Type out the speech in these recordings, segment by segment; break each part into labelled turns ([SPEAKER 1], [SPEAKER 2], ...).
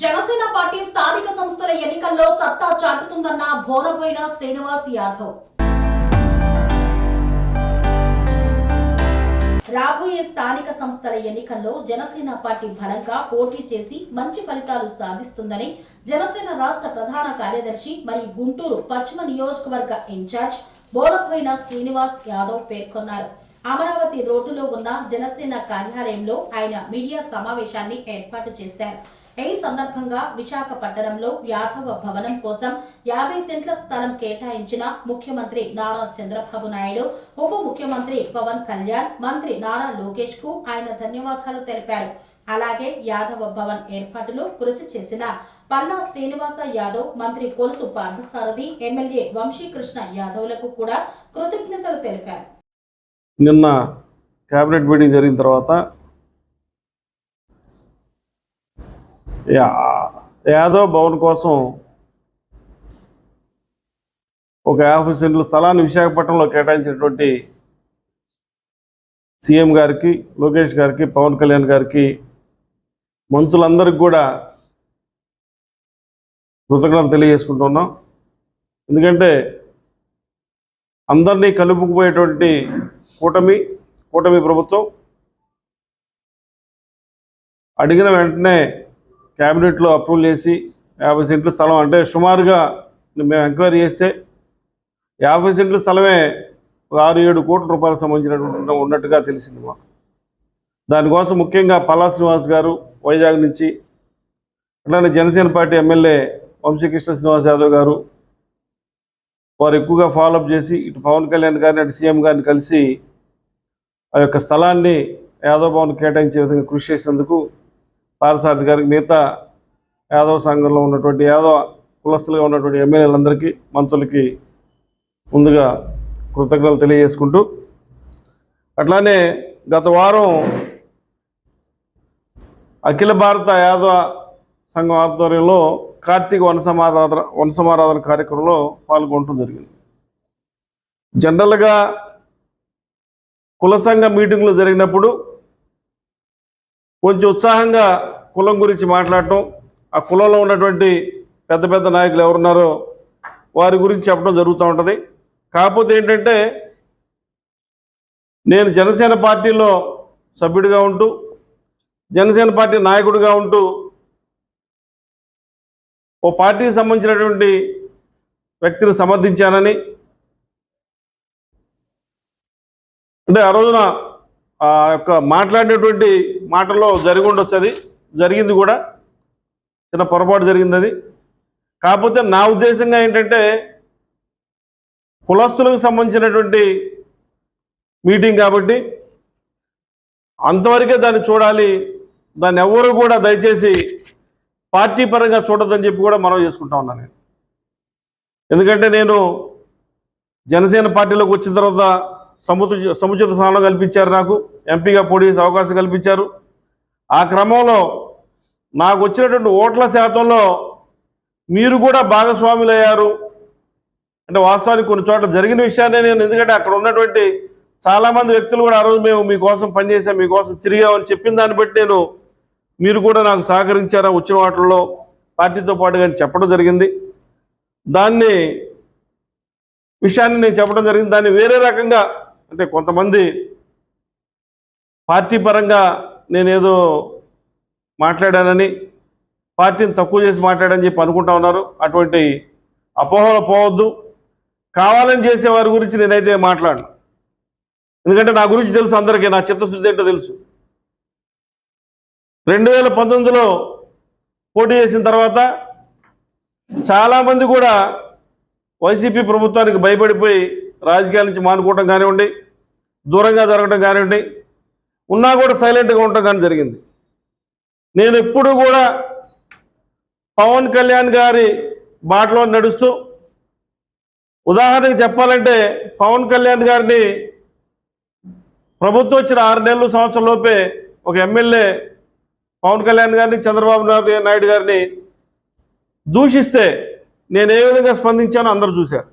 [SPEAKER 1] Janasena party స్థానిక సంస్థల ఎన్నికల్లో సత్తా చాటుతుందన్న భోనబోయిన శ్రీనివాస్ యాదవ్. రాబోయే స్థానిక సంస్థల ఎన్నికల్లో జనసేన పార్టీ బలంగా పోటీ చేసి మంచి ఫలితాలు సాధిస్తుందని జనసేన రాష్ట్ర ప్రధాన కార్యదర్శి మరియు గుంటూరు పశ్చిమ నియోజకవర్గ ఇన్ఛార్జ్ బోలపోయిన శ్రీనివాస్ యాదవ్ పేర్కొన్నారు. అమరావతి రోడ్డులో ఉన్న జనసేన కార్యాలయంలో ఆయన మీడియా సమావేశాన్ని ఏర్పాటు చేశారు. ఈ సందర్భంగా విశాఖపట్నంలో యాదవ భవనం కోసం యాభై సెంట్ల స్థలం కేటాయించిన ముఖ్యమంత్రి నారా చంద్రబాబు నాయుడు ఉప ముఖ్యమంత్రి పవన్ కళ్యాణ్ మంత్రి నారా లోకేష్కు ఆయన ధన్యవాదాలు తెలిపారు. అలాగే యాదవ భవన్ ఏర్పాటులో కృషి చేసిన పల్లా శ్రీనివాస యాదవ్ మంత్రి కొలుసు పార్థసారథి ఎమ్మెల్యే వంశీకృష్ణ యాదవ్లకు కూడా కృతజ్ఞతలు తెలిపారు.
[SPEAKER 2] నిన్న కేబినెట్ మీటింగ్ జరిగిన తర్వాత యాదవ్ భవన్ కోసం ఒక యాభై సెంట్ల స్థలాన్ని విశాఖపట్నంలో కేటాయించినటువంటి సీఎం గారికి లోకేష్ గారికి పవన్ కళ్యాణ్ గారికి మంత్రులందరికీ కూడా కృతజ్ఞతలు తెలియజేసుకుంటున్నాం. ఎందుకంటే అందరినీ కలుపుకుపోయేటువంటి కూటమి కూటమి ప్రభుత్వం అడిగిన వెంటనే క్యాబినెట్లో అప్రూవల్ చేసి యాభై సెంట్ల స్థలం అంటే సుమారుగా మేము ఎంక్వైరీ చేస్తే యాభై సెంట్ల స్థలమే ఆరు ఏడు కోట్ల రూపాయలకు సంబంధించినటువంటి ఉన్నట్టుగా తెలిసింది మాకు. దానికోసం ముఖ్యంగా పల్లా శ్రీనివాస్ గారు వైజాగ్ నుంచి అట్లానే జనసేన పార్టీ ఎమ్మెల్యే వంశీకృష్ణ శ్రీనివాస్ యాదవ్ గారు వారు ఎక్కువగా ఫాలోఅప్ చేసి ఇటు పవన్ కళ్యాణ్ గారిని అటు సీఎం గారిని కలిసి ఆ యొక్క స్థలాన్ని యాదవ్ భవన్ కేటాయించే విధంగా కృషి చేసినందుకు పారసారథి గారికి మిగతా యాదవ సంఘంలో ఉన్నటువంటి యాదవ కులస్తులుగా ఉన్నటువంటి ఎమ్మెల్యేలందరికీ మంత్రులకి ముందుగా కృతజ్ఞతలు తెలియజేసుకుంటూ అట్లానే గత వారం అఖిల భారత యాదవ సంఘం ఆధ్వర్యంలో కార్తీక వనసమారాధన వనసమారాధన కార్యక్రమంలో పాల్గొనడం జరిగింది. జనరల్గా కుల సంఘ మీటింగ్లు జరిగినప్పుడు కొంచెం ఉత్సాహంగా కులం గురించి మాట్లాడటం ఆ కులంలో ఉన్నటువంటి పెద్ద పెద్ద నాయకులు ఎవరున్నారో వారి గురించి చెప్పడం జరుగుతూ ఉంటుంది. కాకపోతే ఏంటంటే నేను జనసేన పార్టీలో సభ్యుడిగా ఉంటూ జనసేన పార్టీ నాయకుడిగా ఉంటూ ఓ పార్టీకి సంబంధించినటువంటి వ్యక్తిని సమర్థించానని అంటే ఆ రోజున ఆ యొక్క మాట్లాడినటువంటి మాటల్లో జరిగి ఉండొచ్చు అది జరిగింది కూడా. చిన్న పొరపాటు జరిగింది అది కాకపోతే నా ఉద్దేశంగా ఏంటంటే కులస్తులకు సంబంధించినటువంటి మీటింగ్ కాబట్టి అంతవరకే దాన్ని చూడాలి. దాన్ని ఎవరు కూడా దయచేసి పార్టీ పరంగా చూడొద్దని చెప్పి కూడా మనం చేసుకుంటా ఉన్నాను నేను. ఎందుకంటే నేను జనసేన పార్టీలోకి వచ్చిన తర్వాత సముచిత సముచిత స్థానం కల్పించారు నాకు. ఎంపీగా పోటీ అవకాశం కల్పించారు. ఆ క్రమంలో నాకు వచ్చినటువంటి ఓట్ల శాతంలో మీరు కూడా భాగస్వాములు అయ్యారు అంటే వాస్తవానికి కొన్ని చోట్ల జరిగిన విషయాన్ని నేను ఎందుకంటే అక్కడ ఉన్నటువంటి చాలామంది వ్యక్తులు కూడా ఆ రోజు మేము మీకోసం పనిచేసాం మీకోసం తిరిగామని చెప్పిన దాన్ని బట్టి నేను మీరు కూడా నాకు సహకరించారా వచ్చిన వాటిల్లో పార్టీతో పాటుగా చెప్పడం జరిగింది. దాన్ని విషయాన్ని నేను చెప్పడం జరిగింది. దాన్ని వేరే రకంగా అంటే కొంతమంది పార్టీ పరంగా నేనేదో మాట్లాడానని పార్టీని తక్కువ చేసి మాట్లాడని చెప్పి అనుకుంటా ఉన్నారు. అటువంటి అపోహలు పోవద్దు. కావాలని చేసే వారి గురించి నేనైతే మాట్లాడను. ఎందుకంటే నా గురించి తెలుసు అందరికీ నా చిత్తశుద్ధి ఏంటో తెలుసు. రెండు వేల పంతొమ్మిదిలో పోటీ చేసిన తర్వాత చాలామంది కూడా వైసీపీ ప్రభుత్వానికి భయపడిపోయి రాజకీయాల నుంచి మానుకోవటం కానివ్వండి దూరంగా జరగడం కానివ్వండి ఉన్నా కూడా సైలెంట్గా ఉండటం కానీ జరిగింది. నేను ఎప్పుడు కూడా పవన్ కళ్యాణ్ గారి బాటలో నడుస్తూ ఉదాహరణకి చెప్పాలంటే పవన్ కళ్యాణ్ గారిని ప్రభుత్వం వచ్చిన ఆరు నెలలు సంవత్సరం లోపే ఒక ఎమ్మెల్యే పవన్ కళ్యాణ్ గారిని చంద్రబాబు నాయుడు నాయుడు గారిని దూషిస్తే నేను ఏ విధంగా స్పందించానో అందరూ చూశారు.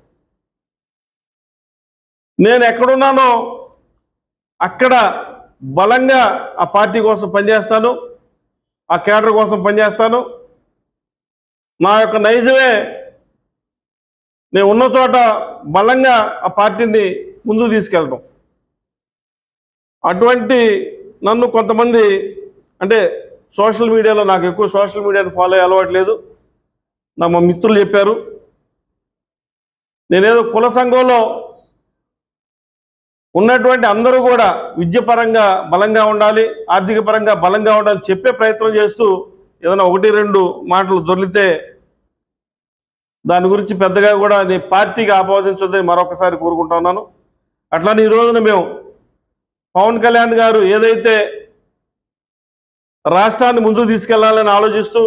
[SPEAKER 2] నేను ఎక్కడున్నానో అక్కడ బలంగా ఆ పార్టీ కోసం పనిచేస్తాను ఆ కేడర్ కోసం పనిచేస్తాను. నా యొక్క నైజమే నేను ఉన్న చోట బలంగా ఆ పార్టీని ముందుకు తీసుకెళ్ళడం అటువంటి నన్ను కొంతమంది అంటే సోషల్ మీడియాలో నాకు ఎక్కువ సోషల్ మీడియాని ఫాలో అలవాట్లేదు నా మా మిత్రులు చెప్పారు. నేనేదో కుల సంఘంలో ఉన్నటువంటి అందరూ కూడా విద్యపరంగా బలంగా ఉండాలి ఆర్థిక పరంగా బలంగా ఉండాలి చెప్పే ప్రయత్నం చేస్తూ ఏదైనా ఒకటి రెండు మాటలు దొరికితే దాని గురించి పెద్దగా కూడా నేను పార్టీకి ఆపాదించొద్దని మరొకసారి కోరుకుంటున్నాను అట్లానే ఈ రోజున మేము పవన్ కళ్యాణ్ గారు ఏదైతే రాష్ట్రాన్ని ముందుకు తీసుకెళ్ళాలని ఆలోచిస్తూ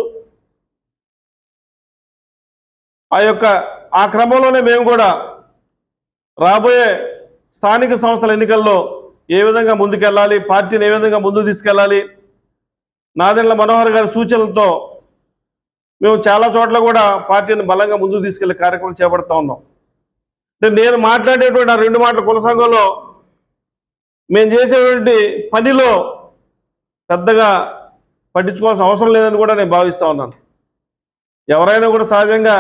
[SPEAKER 2] ఆ యొక్క ఆ క్రమంలోనే మేము కూడా రాబోయే స్థానిక సంస్థల ఎన్నికల్లో ఏ విధంగా ముందుకెళ్ళాలి? పార్టీని ఏ విధంగా ముందుకు తీసుకెళ్ళాలి? నాదెండ్ల మనోహర్ గారి సూచనలతో మేము చాలా చోట్ల కూడా పార్టీని బలంగా ముందుకు తీసుకెళ్ళే కార్యక్రమం చేపడుతూ ఉన్నాం. అంటే నేను మాట్లాడేటువంటి ఆ రెండు మాటల కుల సంఘంలో మేము చేసేటువంటి పనిలో పెద్దగా పట్టించుకోవాల్సిన అవసరం లేదని కూడా నేను భావిస్తూ ఉన్నాను. ఎవరైనా కూడా సహజంగా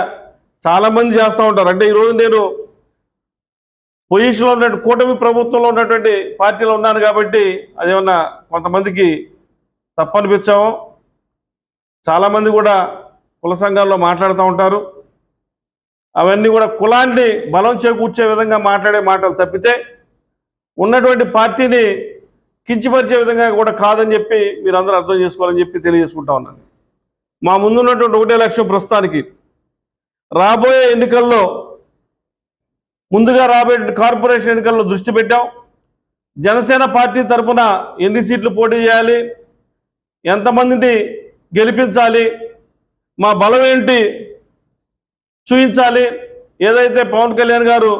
[SPEAKER 2] చాలామంది చేస్తూ ఉంటారు. అంటే ఈరోజు నేను పొజిషన్లో ఉన్నటువంటి కూటమి ప్రభుత్వంలో ఉన్నటువంటి పార్టీలో ఉన్నాను కాబట్టి అదేమన్నా కొంతమందికి తప్పనిపించాము. చాలామంది కూడా కుల సంఘాల్లో మాట్లాడుతూ ఉంటారు. అవన్నీ కూడా కులాన్ని బలం చేకూర్చే విధంగా మాట్లాడే మాటలు తప్పితే ఉన్నటువంటి పార్టీని కించిపరిచే విధంగా కూడా కాదని చెప్పి మీరందరూ అర్థం చేసుకోవాలని చెప్పి తెలియజేసుకుంటా ఉన్నాను. మా ముందున్నటువంటి ఒకటే లక్ష్యం ప్రస్తుతానికి రాబోయే ఎన్నికల్లో ముందుగా రాబోయే కార్పొరేషన్ ఎన్నికల్లో దృష్టి పెట్టాం. జనసేన పార్టీ తరఫున ఎన్ని సీట్లు పోటీ చేయాలి? ఎంతమందిని గెలిపించాలి? మా బలం ఏంటి? చూపించాలి ఏదైతే Pavan Kalyan garu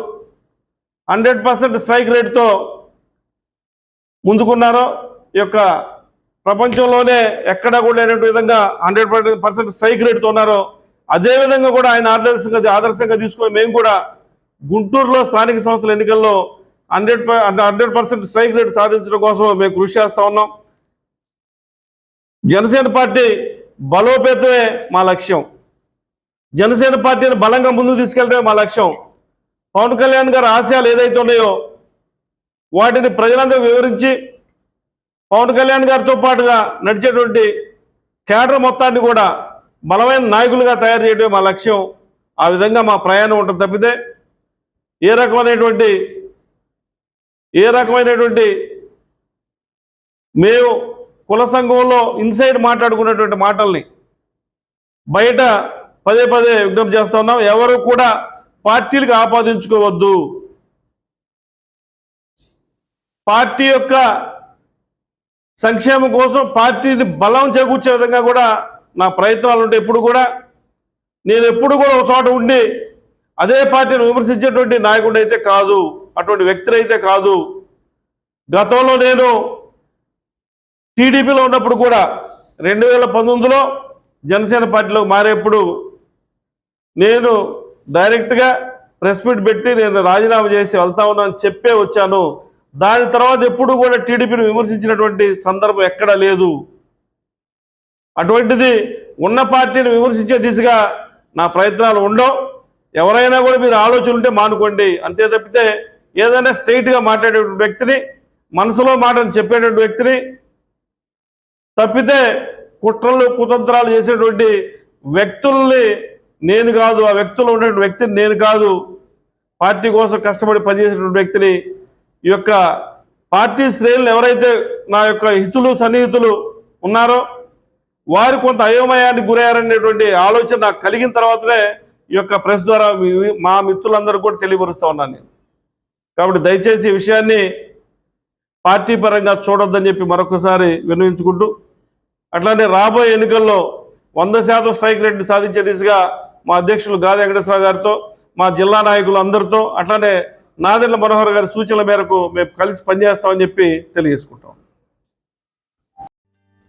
[SPEAKER 2] hundred percent strike రేట్తో ముందుకున్నారో ఈ యొక్క ప్రపంచంలోనే ఎక్కడా కూడా లేనటువంటి విధంగా హండ్రెడ్ పర్సెంట్ స్ట్రైక్ రేట్తో ఉన్నారో అదే విధంగా కూడా ఆయన ఆదర్శంగా ఆదర్శంగా తీసుకొని మేము కూడా గుంటూరులో స్థానిక సంస్థల ఎన్నికల్లో hundred hundred percent strike rate సాధించడం కోసం మేము కృషి చేస్తా ఉన్నాం. జనసేన పార్టీ బలోపేతమే మా లక్ష్యం. జనసేన పార్టీని బలంగా ముందుకు తీసుకెళ్ళడమే మా లక్ష్యం. పవన్ కళ్యాణ్ గారి ఆశయాలు ఏదైతే ఉన్నాయో వాటిని ప్రజలందరూ వివరించి పవన్ కళ్యాణ్ గారితో పాటుగా నడిచేటువంటి కేడర్ మొత్తాన్ని కూడా బలమైన నాయకులుగా తయారు చేయడమే మా లక్ష్యం. ఆ విధంగా మా ప్రయాణం ఉంటుంది తప్పితే ఏ రకమైనటువంటి ఏ రకమైనటువంటి మేము కుల సంఘంలో ఇన్సైడ్ మాట్లాడుకున్నటువంటి మాటల్ని బయట పదే పదే విజ్ఞప్తి చేస్తా ఉన్నాం. ఎవరు కూడా పార్టీలకు ఆపాదించుకోవద్దు. పార్టీ యొక్క సంక్షేమం కోసం పార్టీని బలం చేకూర్చే విధంగా కూడా నా ప్రయత్నాలు ఉంటాయి ఎప్పుడు కూడా నేను ఎప్పుడు కూడా ఒక చోట ఉండి అదే పార్టీని విమర్శించేటువంటి నాయకుడు అయితే కాదు అటువంటి వ్యక్తులు అయితే కాదు. గతంలో నేను టీడీపీలో ఉన్నప్పుడు కూడా రెండు వేల పంతొమ్మిదిలో జనసేన పార్టీలోకి మారేప్పుడు నేను డైరెక్ట్గా ప్రెస్ మీట్ పెట్టి నేను రాజీనామా చేసి వెళ్తా ఉన్నాను చెప్పే వచ్చాను. దాని తర్వాత ఎప్పుడు కూడా టీడీపీని విమర్శించినటువంటి సందర్భం ఎక్కడా లేదు. అటువంటిది ఉన్న పార్టీని విమర్శించే దిశగా నా ప్రయత్నాలు ఉండవు. ఎవరైనా కూడా మీరు ఆలోచన ఉంటే మానుకోండి. అంతే తప్పితే ఏదైనా స్ట్రైట్గా మాట్లాడేటువంటి వ్యక్తిని మనసులో మాటను చెప్పేటువంటి వ్యక్తిని తప్పితే కుట్రలు కుతంత్రాలు చేసేటువంటి వ్యక్తుల్ని నేను కాదు ఆ వ్యక్తులు ఉన్నటువంటి వ్యక్తిని నేను కాదు పార్టీ కోసం కష్టపడి పనిచేసేటువంటి వ్యక్తిని ఈ యొక్క పార్టీ శ్రేణులు ఎవరైతే నా యొక్క హితులు సన్నిహితులు ఉన్నారో వారు కొంత అయోమయానికి గురయ్యారనేటువంటి ఆలోచన నాకు కలిగిన తర్వాతనే ఈ యొక్క ప్రెస్ ద్వారా మా మిత్రులందరూ కూడా తెలియపరుస్తూ ఉన్నాను నేను. కాబట్టి దయచేసి ఈ విషయాన్ని పార్టీ పరంగా చూడొద్దని చెప్పి మరొకసారి విన్నవించుకుంటూ అట్లానే రాబోయే ఎన్నికల్లో వంద శాతం స్ట్రైక్ రేట్ని సాధించే దిశగా మా అధ్యక్షులు గాది వెంకటేశ్వర గారితో మా జిల్లా నాయకులు అందరితో అట్లానే నాదెండ్ల మనోహర్ గారి సూచనల మేరకు మేము కలిసి పనిచేస్తామని చెప్పి తెలియజేసుకుంటాం.